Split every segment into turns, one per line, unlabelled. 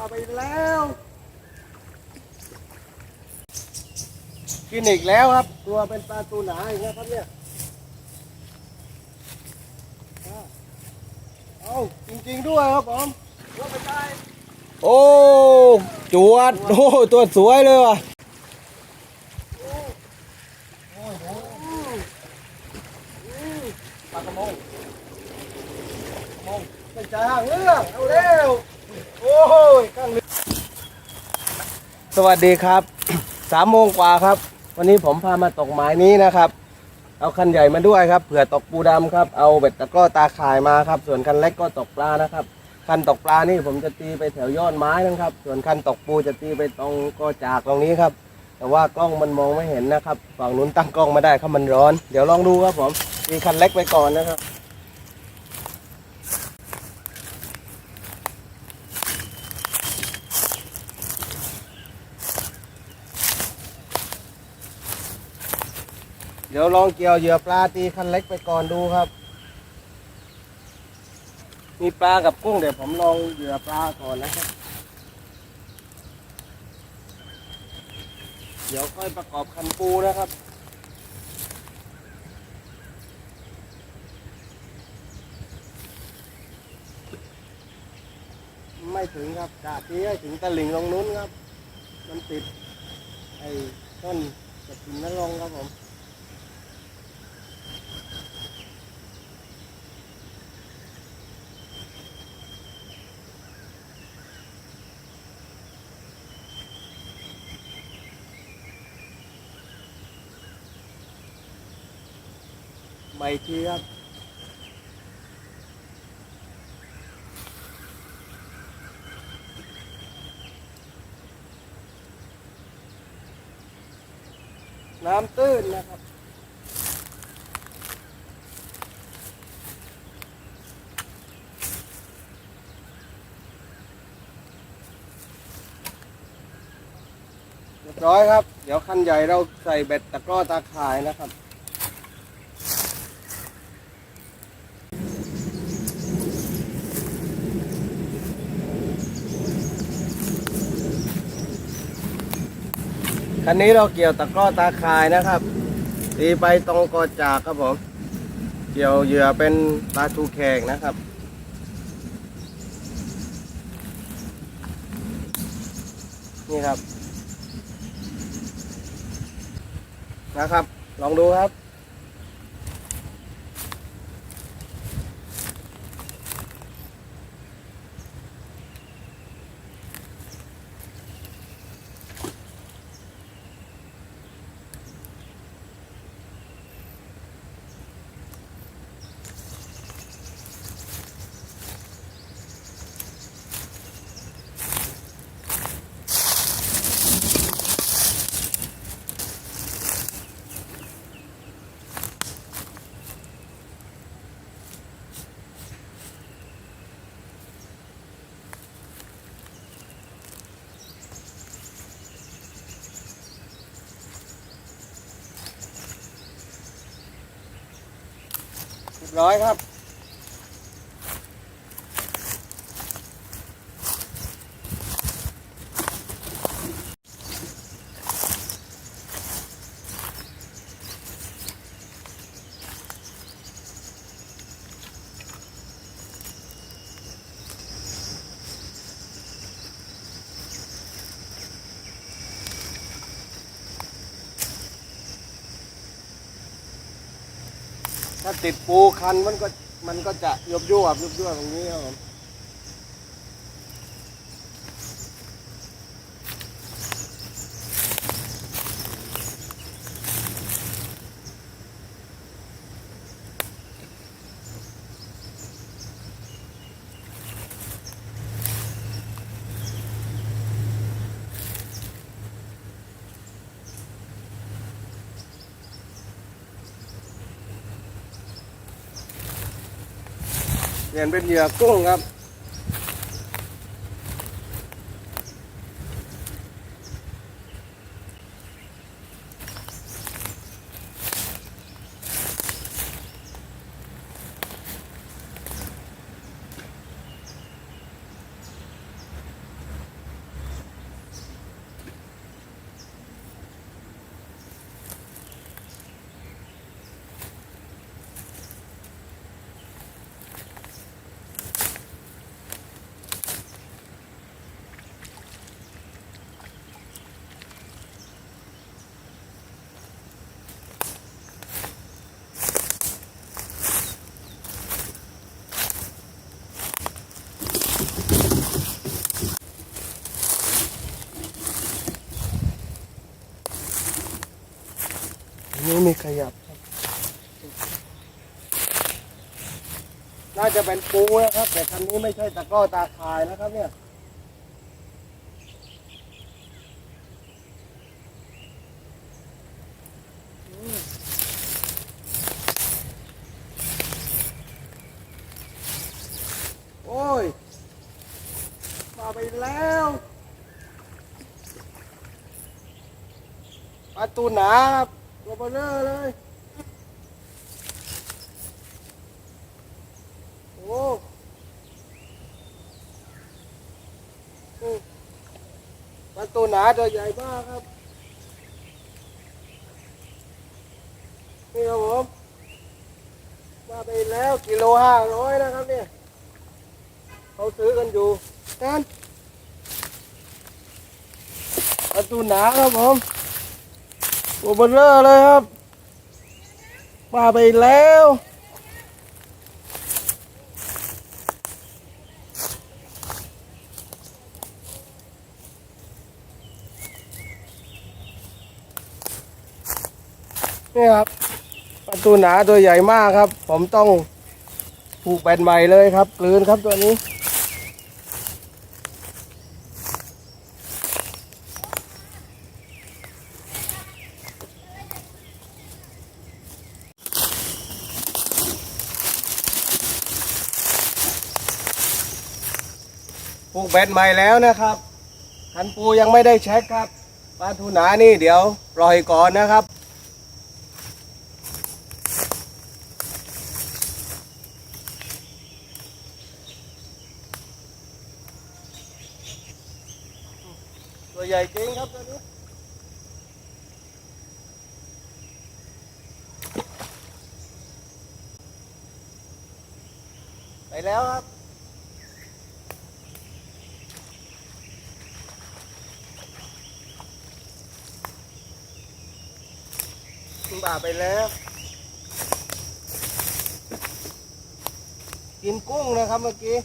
าไปแล้วกินอีกแล้วครับ ตัวเป็นปลาตูหนาอย่างเงี้ยครับเนี่ยอ่าเอาจริงๆด้วยครับผมว่าไปได้
โอ้ จวด โอ้ ตัวสวยเลยว่ะ
ปลากระมงกระมงเป็นใจห่างเรื่องเอาเร็วโอ้ยข้างเรือ
ส วัสดีครับสามโมงกว่าครับ วันนี้ผมพามาตกหมายนี้นะครับ เอาคันใหญ่มาด้วยครับเผื่อตกปูดำครับ เอาเบ็ดตะกร้อตาข่ายมาครับ ส่วนคันเล็กก็ตกปลานะครับ คันตกปลานี่ผมจะตีไปแถวยอดไม้นะครับ ส่วนคันตกปูจะตีไปตรงก็จากตรงนี้ครับ แต่ว่ากล้องมันมองไม่เห็นนะครับ ฝั่งนู้นตั้งกล้องมาได้ครับมันร้อน เดี๋ยวลองดูครับผมตีคันเล็กไปก่อนนะครับ ดี๋ยวลองเกี่ยวเหยื่อปลาตีคันเล็กไปก่อนดูครับ มีปลากับกุ้งเดี๋ยวผมลองเหยื่อปลาก่อนนะครับ เดี๋ยวค่อยประกอบคันปูนะครับไม่ถึงครับกะตีให้ถึงตะหลิงลงนู้นครับ มันติดไอ้ต้นกระถินนรงค์ครับผม ใบเทียบน้ำตื้นนะครับ เรียบร้อยครับ เดี๋ยวคันใหญ่เราใส่เบ็ดตะกร้อตาข่ายนะครับ คันนี้เราเกี่ยวตะกร้อตาคายนะครับตีไปตรงกอจากครับผม เกี่ยวเหยื่อเป็นปลาทูแขกนะครับ นี่ครับ นะครับ ลองดูครับ ร้อยครับ ถ้าติดปูคันมันก็มันก็จะยบยวบยบยวบตรงนี้ครับผม เปลี่ยนเป็นเหยื่อกุ้งครับ มีขยับครับ น่าจะเป็นปูนะครับ แต่คันนี้ไม่ใช่ตะกร้อตาคายนะครับ เนี่ยโอ้ย มาไปแล้วปลาตูหนาครับ ตัวเบลอเลย โอ้ โอ้ปลาตูหนาตัวใหญ่มากครับ นี่ครับผมมาไปแล้วกิโลห้าร้อยนะครับเนี่ย เขาซื้อกันอยู่นั่นประตูหนาครับผม ตัวเบลเลอร์เลยครับมาไปแล้วนี่ครับประตูหนาตัวใหญ่มากครับ ผมต้องผูกแบนใหม่เลยครับกลืนครับตัวนี้ แบนใหม่แล้วนะครับคันปูยังไม่ได้เช็คครับปลาทูหนานี่เดี๋ยวปล่อยก่อนนะครับ ตัวใหญ่จริงครับตัวนี้ไปแล้วครับ บ่าไปแล้ว กินกุ้งนะครับเมื่อกี้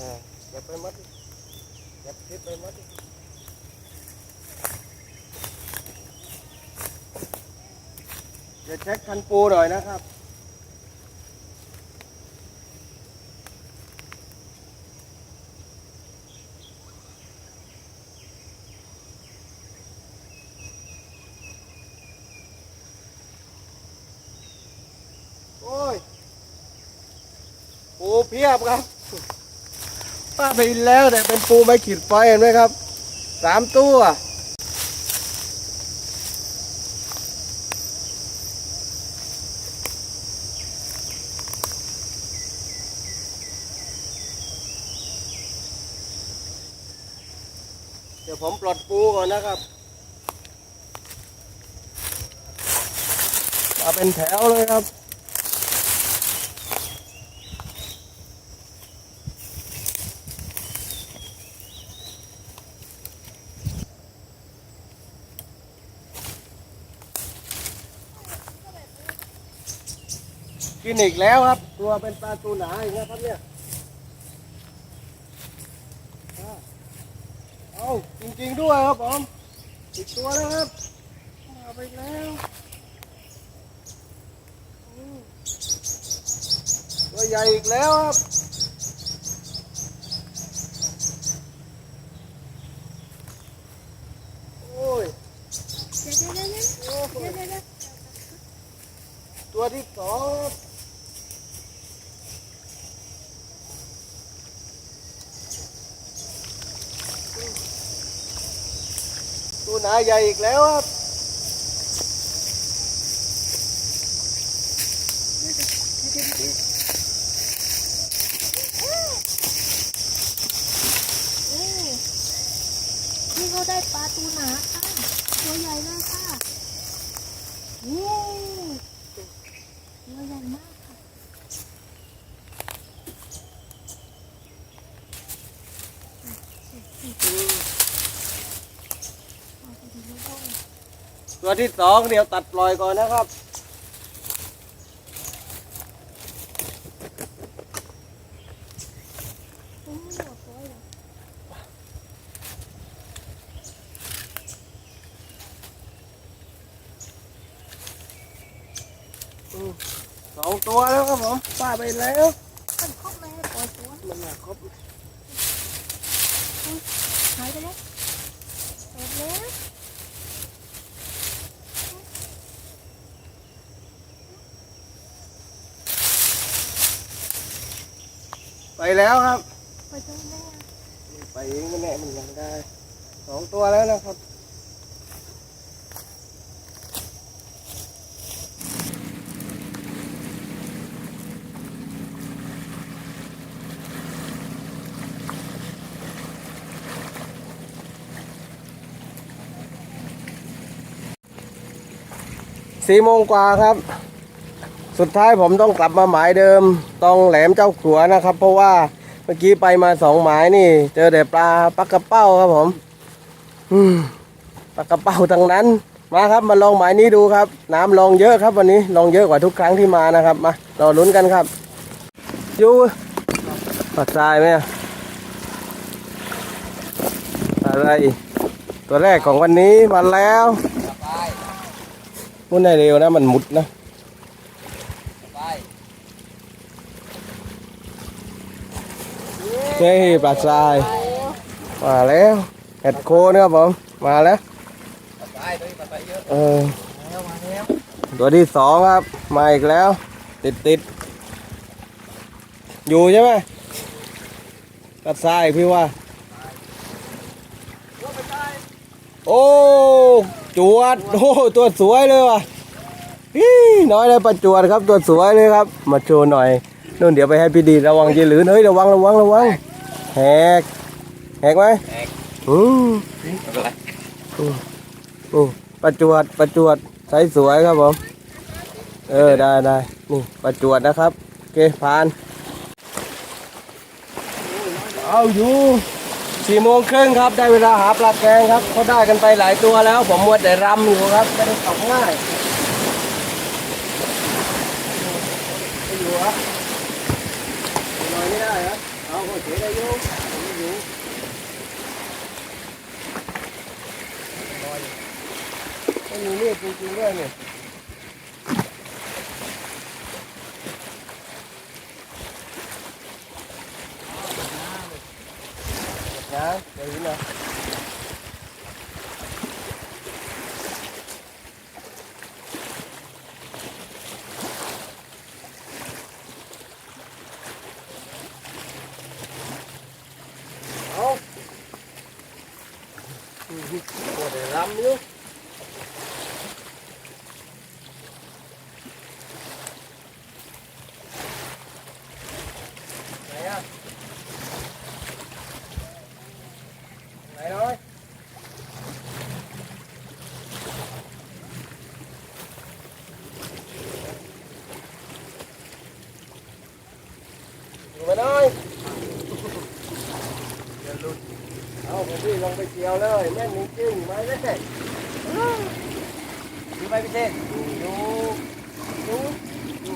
อ่าเก็บไปหมดดิเก็บทิพไป หมดเดี๋ยวเช็คคันปูหน่อยนะครับ โอ้ย ปูเพียบครับ ป้าไปแล้วแต่เป็นปูไม่ขีดไฟเห็นไหมครับสามตัวเดี๋ยวผมปลดปูก่อนนะครับมาเป็นแถวเลยครับ กินอีกแล้วครับ ตัวเป็นปลาตูหนาอีกแล้วครับเนี่ยอ่าเอาจริงๆด้วยครับผมอีกตัวแล้วครับมาไปแล้วอืมตัวใหญ่อีกแล้วครับโอ้ย
เดี๋ยวเดี๋ยวเดี๋ยวเดี๋ยว
โอ้โห
เดี๋ยวเดี๋ยวเดี๋ยว
ตัวที่สองครับตัวหนาใหญ่อีกแล้วครับ
นี่เขาได้ปลาตูหนาค่ะ ตัวใหญ่เลยค่ะโอ้ตัวใหญ่มากค่ะ
ตัวที่สองเดี๋ยวตัดปล่อยก่อนนะครับ สองตัวแล้วครับผมป้าไปแล้ว
มันครบไหมปล่อยตัว
มันหนักครบ
หายไปแล้วออกแล้ว
ไปแล้วครับ
ไปตรงแม่
ไปเองก็แน่มันยังได้สองตัวแล้วนะครับสี่โมงกว่าครับ สุดท้ายผมต้องกลับมาหมายเดิมตรงแหลมเจ้าขัวนะครับ เพราะว่าเมื่อกี้ไปมาสองหมายนี่ เจอแต่ปลาปลากระเป้าครับผมปลากระเป้าทั้งนั้น มาครับมาลองหมายนี้ดูครับ น้ำลองเยอะครับวันนี้ลองเยอะกว่าทุกครั้งที่มานะครับมารอลุ้นกันครับอยูปัดทรายไหมอะไรตัวแรกของวันนี้มาแล้วมุดได้เร็วนะมันมุดนะ นี่ปลาทราย มาแล้วเห็ดโคนนะครับผม มาแล้วเออตัวที่สองครับ มาอีกแล้ว ติดติดอยู่ใช่ไหมปลาทรายพี่ว่า โอ้จวดโอ้ตัวสวยเลยว่ะน้อยเลยประจวดครับตัวสวยเลยครับ มาโชว์หน่อยนู่นเดี๋ยวไปให้พี่ดีระวังยีหรือเฮ้ยระวังระวังระวัง แหกแหกไหมแหกอืมอืมอืมประจวดประจวดใสสวยครับผม เออได้ได้นี่ประจวดนะครับโอเคผ่านเอาอยู่สี่โมงครึ่งครับ ได้เวลาหาปลาแกงครับเขาได้กันไปหลายตัวแล้ว ผมมัวแต่รำอยู่ครับไม่ได้ตกง่ายไม่อยู่ครับลอยไม่ได้ ครับเอาโอเคได้อยุ่ไม่อยู่ลอยไม่มีมีดจริงๆด้วยนี่นะเดี๋ยวนี้นะ เอาอืมโอ้เดี๋ยวรำอยู่ไหนอะไหนน้อยอยู่มาน้อย เอาผม พี่ลงไปเกี่ยวเลยแม่งจริงๆไม่ได้ดูไปพี่เต้ดูดูดู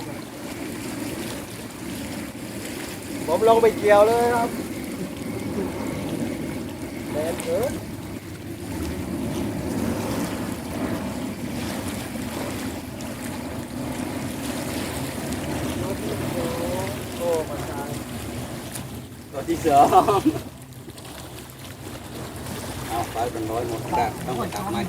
ผมลงไปเกี่ยวเลยครับแมนเถอโอ้มาตาย
ตัวที่สอง เอาไปเป็นร้อยหมดแล้วต้องไปตักไม้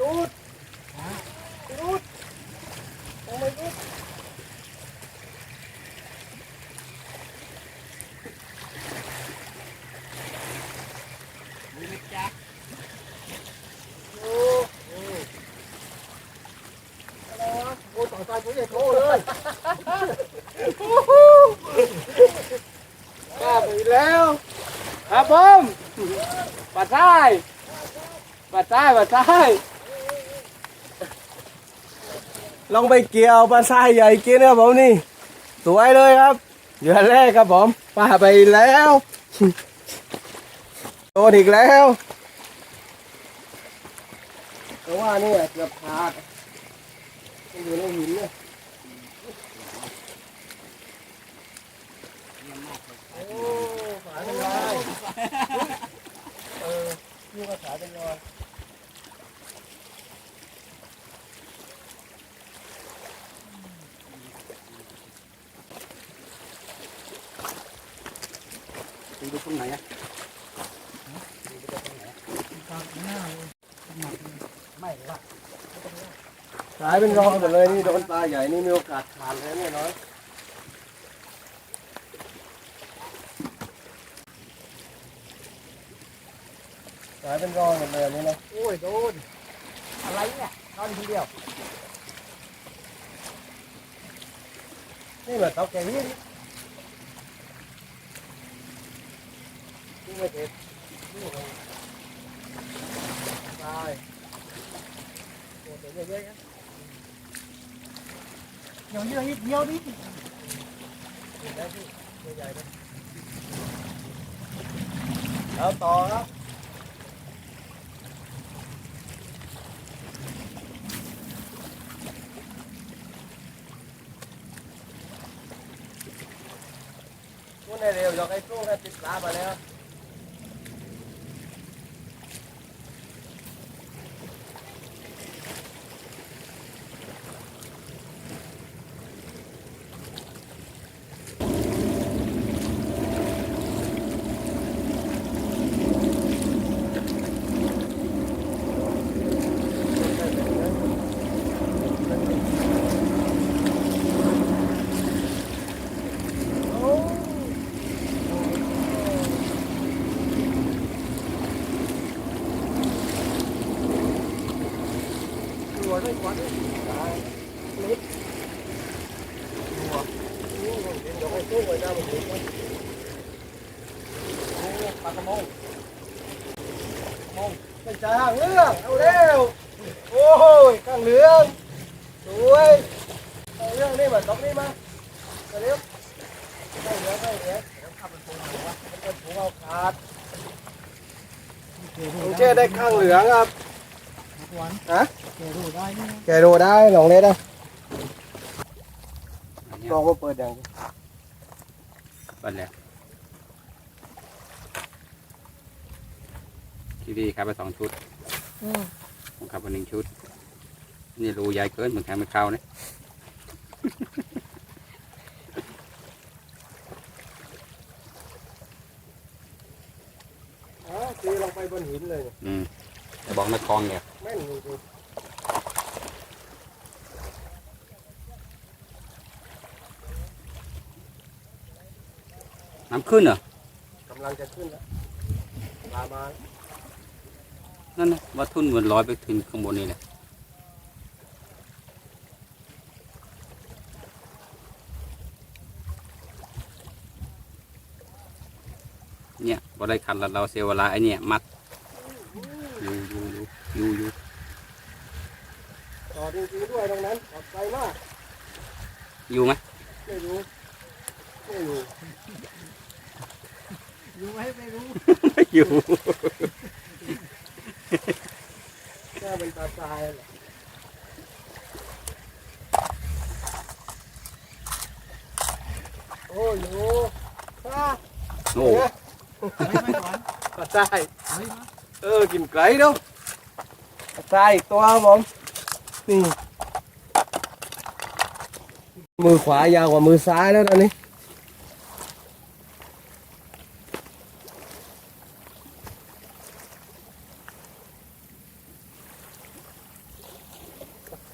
รูด ปลาท้าย ปลาท้ายปลาท้ายลองไปเกี่ยวปลาท้ายใหญ่กินครับผมนี่ สวยเลยครับเหยื่อแรกครับผมปลาไปแล้วโดนอีกแล้วแต่ว่านี่เกือบขาดมันอยู่ในหินเนี่ยโอ้ขาเป็นรอยเออพี่ว่าขาเป็นรอย
ดูดูตรงไหนอะ
ไม่ละ
สายเป็นรองหมดเลยนี่โดนปลาใหญ่นี่มีโอกาสขาดเลยเนี่ยน้อยสายเป็นรองหมดเลยอันนี่นะ
โอ้ยโดนอะไรเนี่ยนอนคนเดียว
นี่แบบเตาแกงนี่นี่ไม่เผ็ดนี่ของตาย
โอ้เดี๋ยวเยอะๆนะ เดี๋ยวเยอะนิดเดียวนิด
เห็นแล้วพี่ตัวใหญ่เลยแล้วต่อครับพูดในเร็วยกไอ้ตู้ให้ติดปลามาแล้ว
ด้วยควันด้วย
ยกไอ้ตู้ไว้หน้ามันเลย
ปลากระมงมงเป็นจ่าห่างเรื่องเอาเร็วโอ้ยข้างเหลืองสวยเอาเรื่องนี่มาตรงนี้มาเร็วข้างเหลืองข้างเหลืองเดี๋ยวขับเป็นปูหัวมันเป็นปูเอาขาด
ผม เชื่อได้ข้างเหลืองครับ
หวาน
ฮะ
แกดูได้นี่
แกดูได้หลงเล็ดนะ
อันเนี้ย
ลองมาเปิดอย่าง
เปิดแล้วทีวีครับไปสองชุดผมขับไปหนึ่งชุด นี่รูใหญ่เกินเหมือนแทงไม่เข้าเนี่ย
อ๋อตีลง ไปบนหินเลย
อืมแต่บอกนักคลองเนี่ย
แม่นจริง
น้ำขึ้นเหรอกำ
ลังจะขึ้นแล้วปลามา
นั่นนะว่าทุ่นมันลอยไปถึงข้างบนนี่แหละเนี่ยบ่ได้ขันแล้วเราเซลเวลาไอเนี่ย มัด อยู่อยู่อยู่อยู่อยู่
ต่อจริงๆด้วยตรงนั้นปลอดภัยมาก
อยู่ไหม
ไม่รู้ไม่รู้
อยู่ไหมไม่รู้
อยู่
แค่เป็นปลาทรายแหละโอ้ยอยู่ปลา
โอ้
ไม่ไม่หวาน
ปลาทราย
เฮ้ยมา
เออกินไก่เด้อปลาทราย อีกตัวครับผมนี่ มือขวายาวกว่ามือซ้ายแล้วตอนนี้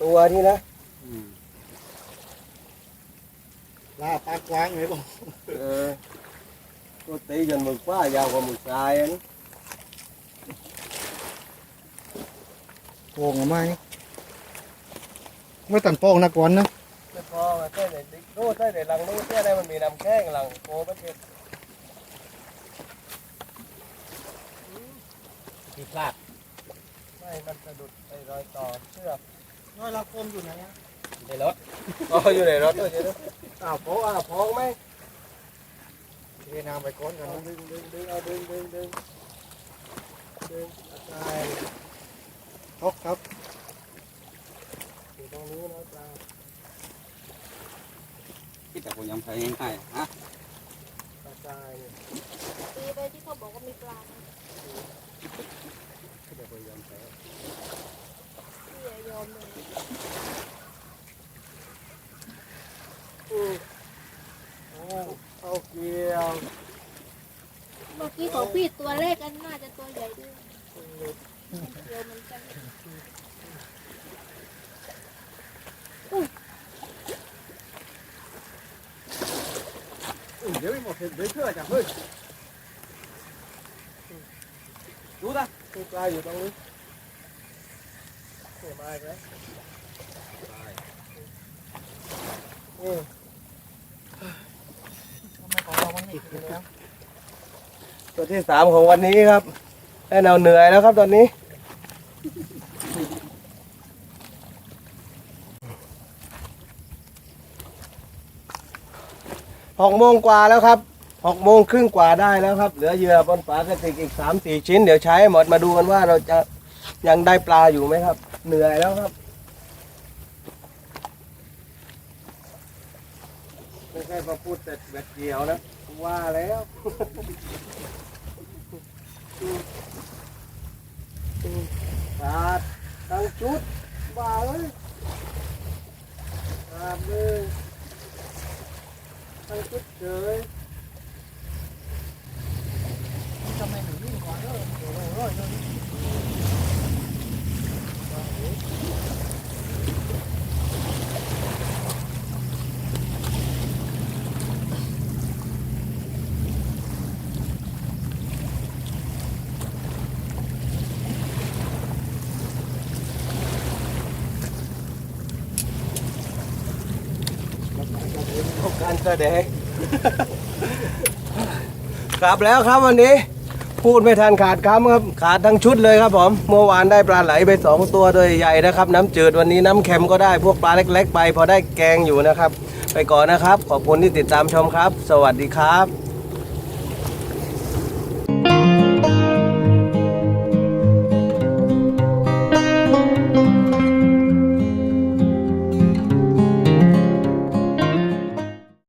ตัวนี้นะ
ลาปลากวางเลยบอก
เออ ตัวตีจนมือขวายาวกว่ามือซ้ายอันนี้
โป่งออกมานี่ไม่ตันโป่งนักวันนะ
ไม่พออะใช่ไหนติ๊กโน้ใช่ไหนหลังนู้นใช่ไหนมันมีน้ำแข้งหลังโคมันเก็บ
ผิดพลาด
ไม่มันสะดุดไอ้รอยต่อเชือก
น้อยเราคมอยู่ไหนอะ
ในรถ
อ๋ออยู่ในรถด้วยเดี๋ยวนะอ้าวโผล่อ้าวโผล่ไหม
เทน้ำไปก้นกัน
เอา
นะ
ดึงดึงดึงเอาดึงดึงดึงดึงกระจาย
ทกครับ
อยู่ตรงนี้นะจ๊ะ
คิดแต่ผมยังใช้ง่ายๆฮะ
กระจายเนี่ย
ตีไปที่เขาบอกว่ามีปลานะ
คิดแต่ผมยังใช้
พี่อย่ายอมเลย
อืมโอ้เอาเกี่ยว
เมื่อกี้ของพี่ตัวเล็กอันน่าจะตัวใหญ่ด้วย เดียวเหมือนกัน
อุ้ยเดี๋ยวม่หมดเดี๋ยวเชื่อจ้ะเฮ้ย
ดูนะมีปลาอยู่ตรงนี้เห็นมาอีกแล้วนี่
ทำไมของเรามันไม่ติดแล้ว
ตัวที่สามของวันนี้ครับให้เราเหนื่อยแล้วครับตอนนี้ หกโมงกว่าแล้วครับหกโมงครึ่งกว่าได้แล้วครับ เหลือเหยื่อบนฝากระติกอีกสามสี่ชิ้น เดี๋ยวใช้หมดมาดูกันว่าเราจะยังได้ปลาอยู่ไหมครับ เหนื่อยแล้วครับไม่ใช่มาพูดแต่แบดเดียวนะว่าแล้วขาดทั้งชุดบ้าเอ้ยขาดเลย ทั้งชุดเฉย
ทำไมหนูวิ่งก่อน เออเดี๋ยวเราร้อยเลย
พบการแสดง กลับแล้วครับวันนี้ พูดไม่ทันขาดคำครับ ขาดทั้งชุดเลยครับผม เมื่อวานได้ปลาไหลไปสองตัวตัวใหญ่นะครับ น้ำจืดวันนี้น้ำเค็มก็ได้พวกปลาเล็ก ๆ ไป พอได้แกงอยู่นะครับ ไปก่อนนะครับ ขอบคุณที่ติดตามชมครับ สวัสดีครับ